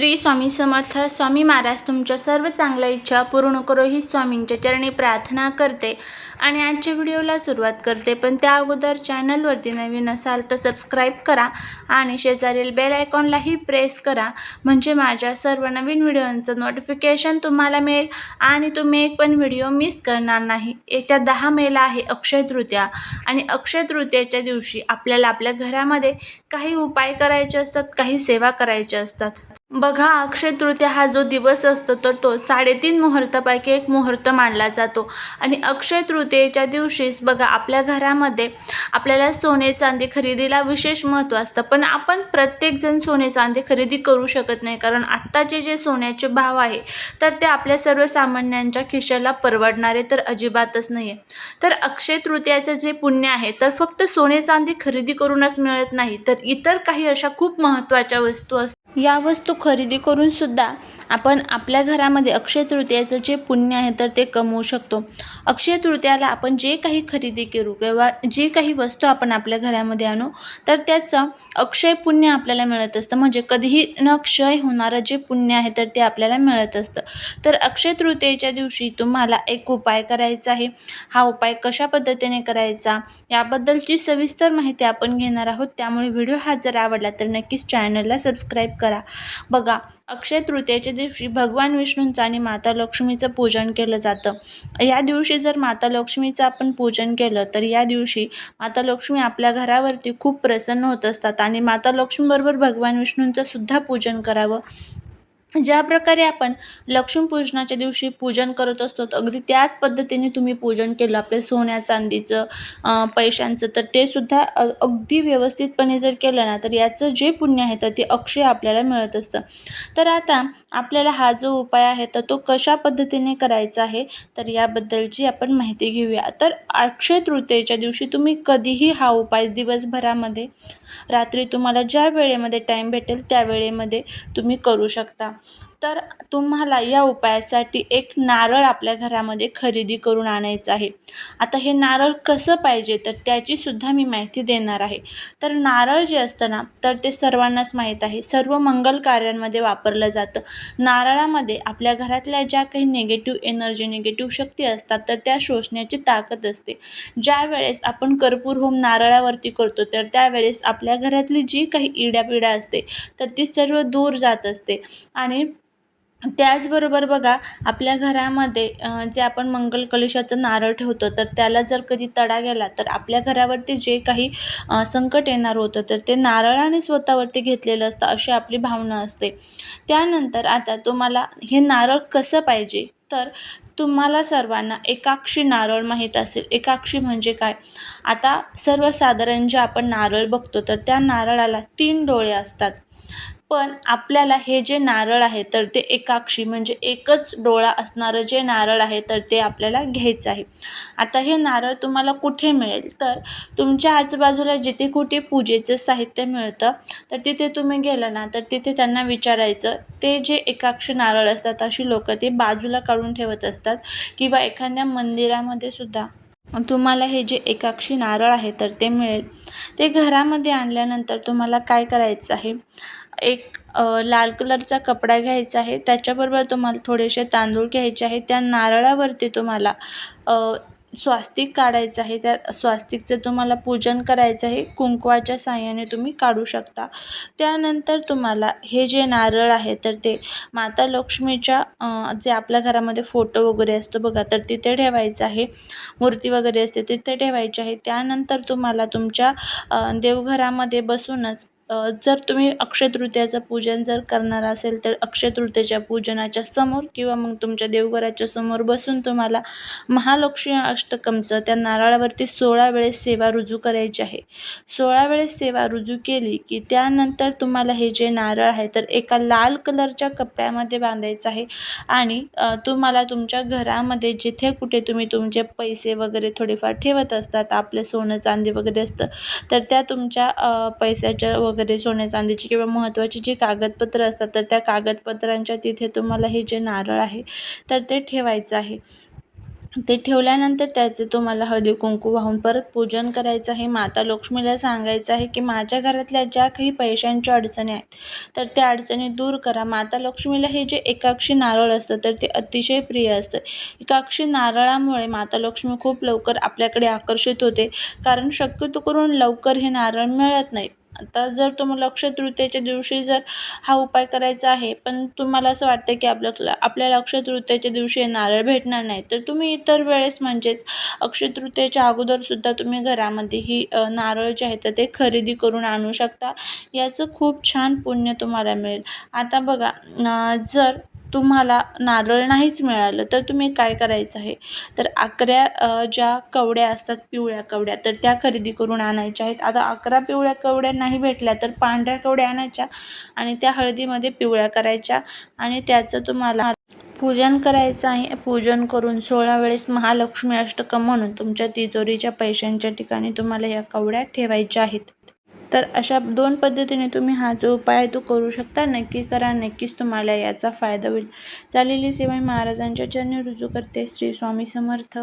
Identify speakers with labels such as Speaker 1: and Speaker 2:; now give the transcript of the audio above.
Speaker 1: श्री स्वामी समर्थ स्वामी महाराज तुमच्या सर्व चांगल्या इच्छा पूर्ण करो ही स्वामींच्या चरणी प्रार्थना करते. आणि आजच्या व्हिडिओला सुरुवात करते पण त्या अगोदर चॅनलवरती नवीन असाल तर सबस्क्राईब करा आणि शेजारील बेल आयकॉनलाही प्रेस करा. म्हणजे माझ्या सर्व नवीन व्हिडिओंचं नोटिफिकेशन तुम्हाला मिळेल आणि तुम्ही एक पण व्हिडिओ मिस करणार नाही. येत्या दहा मेला आहे अक्षय तृतीया आणि अक्षय तृतीयेच्या दिवशी आपल्याला आपल्या घरामध्ये काही उपाय करायचे असतात काही सेवा करायच्या असतात. बघा अक्षय तृतीया हा जो दिवस असतो तर तो साडेतीन मुहूर्तापैकी एक मुहूर्त मानला जातो आणि अक्षय तृतीयेच्या दिवशीच बघा आपल्या घरामध्ये आपल्याला सोने चांदी खरेदीला विशेष महत्त्व असतं. पण आपण प्रत्येकजण सोने चांदी खरेदी करू शकत नाही. कारण आत्ताचे जे सोन्याचे भाव आहे तर ते आपल्या सर्वसामान्यांच्या खिशाला परवडणारे तर अजिबातच नाही आहे तर अक्षय तृतीयाचं जे पुण्य आहे तर फक्त सोने चांदी खरेदी करूनच मिळत नाही. तर इतर काही अशा खूप महत्त्वाच्या वस्तू असतात. या वस्तू खरेदी करून सुद्धा आपण आपल्या घरामध्ये अक्षय तृतीयाचं जे पुण्य आहे तर ते कमवू शकतो. अक्षय तृतीयाला आपण जे काही खरेदी करू किंवा जे काही वस्तू आपण आपल्या घरामध्ये आणू तर त्याचं अक्षय पुण्य आपल्याला मिळत असतं. म्हणजे कधीही न क्षय होणारं जे पुण्य आहे तर ते आपल्याला मिळत असतं. तर अक्षय तृतीयेच्या दिवशी तुम्हाला एक उपाय करायचा आहे. हा उपाय कशा पद्धतीने करायचा याबद्दलची सविस्तर माहिती आपण घेणार आहोत. त्यामुळे व्हिडिओ हा जर आवडला तर नक्कीच चॅनलला सबस्क्राईब करा. बघा अक्षय तृतीयेच्या दिवशी भगवान विष्णूंचं आणि माता लक्ष्मीचं पूजन केलं जातं. या दिवशी जर माता लक्ष्मीचं आपण पूजन केलं तर या दिवशी माता लक्ष्मी आपल्या घरावरती खूप प्रसन्न होत असतात आणि माता लक्ष्मीबरोबर भगवान विष्णूंचं सुद्धा पूजन करावं. ज्या प्रकारे आपण लक्ष्मीपूजनाच्या दिवशी पूजन करत असतो अगदी त्याच पद्धतीने तुम्ही पूजन केलं. आपल्या सोन्या चांदीचं पैशांचं तर ते सुद्धा अगदी व्यवस्थितपणे जर केलं ना तर याचं जे पुण्य आहे तर ते अक्षय आपल्याला मिळत असतं. तर आता आपल्याला हा जो उपाय आहे तर तो कशा पद्धतीने करायचा आहे तर याबद्दलची आपण माहिती घेऊया. तर अक्षय तृतीयेच्या दिवशी तुम्ही कधीही हा उपाय दिवसभरामध्ये रात्री तुम्हाला ज्या वेळेमध्ये टाईम भेटेल त्या वेळेमध्ये तुम्ही करू शकता. तर तुम्हाला या उपायासाठी एक नारळ आपल्या घरामध्ये खरेदी करून आणायचं आहे. आता हे नारळ कसं पाहिजे? तर त्याचीसुद्धा मी माहिती देणार आहे. तर नारळ जे असतं ना तर ते सर्वांनाच माहीत आहे. सर्व मंगल कार्यांमध्ये वापरलं जातं. नारळामध्ये आपल्या घरातल्या ज्या काही निगेटिव्ह एनर्जी निगेटिव्ह शक्ती असतात तर त्या शोषण्याची ताकद असते. ज्या वेळेस आपण कर्पूर होम नारळावरती करतो तर त्यावेळेस आपल्या घरातली जी काही इडापिडा असते तर ती सर्व दूर जात असते. आणि आणि त्याचबरोबर बघा आपल्या घरामध्ये जे आपण मंगल कलशाचं नारळ ठेवतो तर त्याला जर कधी तडा गेला तर आपल्या घरावरती जे काही संकट येणार होतं तर ते नारळाने स्वतःवरती घेतलेलं असतं अशी आपली भावना असते. त्यानंतर आता तुम्हाला हे नारळ कसं पाहिजे? तर तुम्हाला सर्वांना एकाक्षी नारळ माहीत असेल. एकाक्षी म्हणजे काय? आता सर्वसाधारण जे आपण नारळ बघतो तर त्या नारळाला तीन डोळे असतात. पण आपल्याला हे जे नारळ आहे तर ते एकाक्षी म्हणजे एकच डोळा असणारं जे नारळ आहे तर ते आपल्याला घ्यायचं आहे. आता हे नारळ तुम्हाला कुठे मिळेल? तर तुमच्या आजूबाजूला जिथे कुठे पूजेचं साहित्य मिळतं तर तिथे तुम्ही गेलं ना तर तिथे त्यांना विचारायचं. ते जे एकाक्षी नारळ असतात अशी लोक ते बाजूला काढून ठेवत असतात किंवा एखाद्या मंदिरामध्ये सुद्धा. तुम्हाला हे जे एकाक्षी नारळ आहे तर ते मिळेल. ते घरामध्ये आणल्यानंतर तुम्हाला काय करायचं आहे? एक लाल कलरचा कपडा घ्यायचा आहे. त्याच्याबरोबर तुम्हाला थोडेसे तांदूळ घ्यायचे आहे त्या नारळावरती तुम्हाला स्वास्तिक काढायचं आहे. त्या स्वास्तिकचं तुम्हाला पूजन करायचं आहे. कुंकवाच्या साहाय्याने तुम्ही काढू शकता. त्यानंतर तुम्हाला हे जे नारळ आहे तर ते माता लक्ष्मीच्या जे आपल्या घरामध्ये फोटो वगैरे असतो बघा तर तिथे ठेवायचं आहे. मूर्ती वगैरे असते तिथे ठेवायची आहे. त्यानंतर तुम्हाला तुमच्या देवघरामध्ये बसूनच जर तुम्ही अक्षय तृतीयाचं पूजन जर करणार असेल तर अक्षतृतीयाच्या पूजनाच्या समोर किंवा मग तुमच्या देवघराच्या समोर बसून तुम्हाला महालक्ष्मी अष्टकमचं त्या नारळावरती सोळा वेळेस सेवा रुजू करायची आहे. सोळा वेळेस सेवा रुजू केली की त्यानंतर तुम्हाला हे जे नारळ आहे तर एका लाल कलरच्या कपड्यामध्ये बांधायचं आहे आणि तुम्हाला तुमच्या घरामध्ये जिथे कुठे तुम्ही तुमचे पैसे वगैरे थोडेफार ठेवत असतात आपले सोनं चांदी वगैरे असतं तर त्या तुमच्या पैशाच्या वगैरे सोन्या चांदीची किंवा महत्त्वाची जी कागदपत्रं असतात तर त्या कागदपत्रांच्या तिथे तुम्हाला हे जे नारळ आहे तर ते ठेवायचं आहे. ते ठेवल्यानंतर त्याचे तुम्हाला हळदी कुंकू वाहून परत पूजन करायचं आहे. माता लक्ष्मीला सांगायचं आहे की माझ्या घरातल्या ज्या काही पैशांच्या अडचणी आहेत तर त्या अडचणी दूर करा. माता लक्ष्मीला हे जे एकाक्षी नारळ असतं तर ते अतिशय प्रिय असतं. एकाक्षी नारळामुळे माता लक्ष्मी खूप लवकर आपल्याकडे आकर्षित होते. कारण शक्यतो करून लवकर हे नारळ मिळत नाही आता जर तुम्हाला अक्षय तृतीयेच्या दिवशी जर हा उपाय करायचा आहे पण तुम्हाला असं वाटतं की आपल्या आपल्याला अक्षय तृतीयेच्या दिवशी नारळ भेटणार नाही तर तुम्ही इतर वेळेस म्हणजेच अक्षय तृतीयेच्या अगोदरसुद्धा तुम्ही घरामध्ये ही नारळ जे आहे तर ते खरेदी करून आणू शकता. याचं खूप छान पुण्य तुम्हाला मिळेल. आता बघा जर तुम्हाला नारळ नाहीच मिळालं तर तुम्ही काय करायचं आहे? तर अकरा ज्या कवड्या असतात पिवळ्या कवड्या तर त्या खरेदी करून आणायच्या आहेत. आता अकरा पिवळ्या कवड्या नाही भेटल्या तर पांढऱ्या कवड्या आणायच्या आणि त्या हळदीमध्ये पिवळ्या करायच्या आणि त्याचं तुम्हाला पूजन करायचं आहे. पूजन करून सोळा वेळेस महालक्ष्मी अष्टकं म्हणून तुमच्या तिजोरीच्या पैशांच्या ठिकाणी तुम्हाला या कवड्या ठेवायच्या आहेत. तर अशा दोन पद्धतीने तुम्ही हा जो उपाय आहे तो करू शकता. नक्की करा. नक्कीच तुम्हाला याचा फायदा होईल. चालेली सेवा महाराजांच्या चरणी रुजू करते. श्री स्वामी समर्थ.